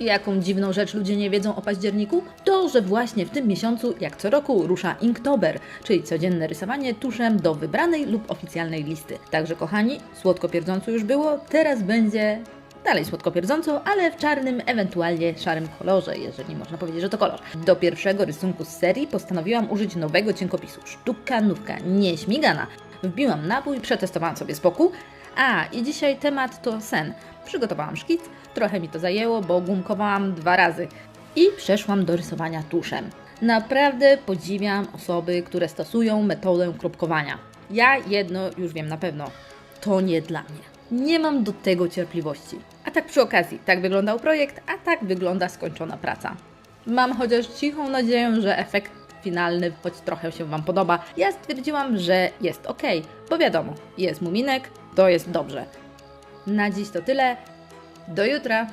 Jaką dziwną rzecz ludzie nie wiedzą o październiku? To, że właśnie w tym miesiącu, jak co roku, rusza Inktober, czyli codzienne rysowanie tuszem do wybranej lub oficjalnej listy. Także kochani, słodko pierdząco już było, teraz będzie dalej słodko pierdząco, ale w czarnym, ewentualnie szarym kolorze, jeżeli można powiedzieć, że to kolor. Do pierwszego rysunku z serii postanowiłam użyć nowego cienkopisu. Sztuka nówka, nieśmigana. Wbiłam nabój, przetestowałam sobie z boku. A, i dzisiaj temat to sen. Przygotowałam szkic, trochę mi to zajęło, bo gumkowałam dwa razy. I przeszłam do rysowania tuszem. Naprawdę podziwiam osoby, które stosują metodę kropkowania. Ja jedno już wiem na pewno. To nie dla mnie. Nie mam do tego cierpliwości. A tak przy okazji, tak wyglądał projekt, a tak wygląda skończona praca. Mam chociaż cichą nadzieję, że efekt finalny choć trochę się Wam podoba. Ja stwierdziłam, że jest ok, bo wiadomo, jest muminek, to jest dobrze. Na dziś to tyle. Do jutra.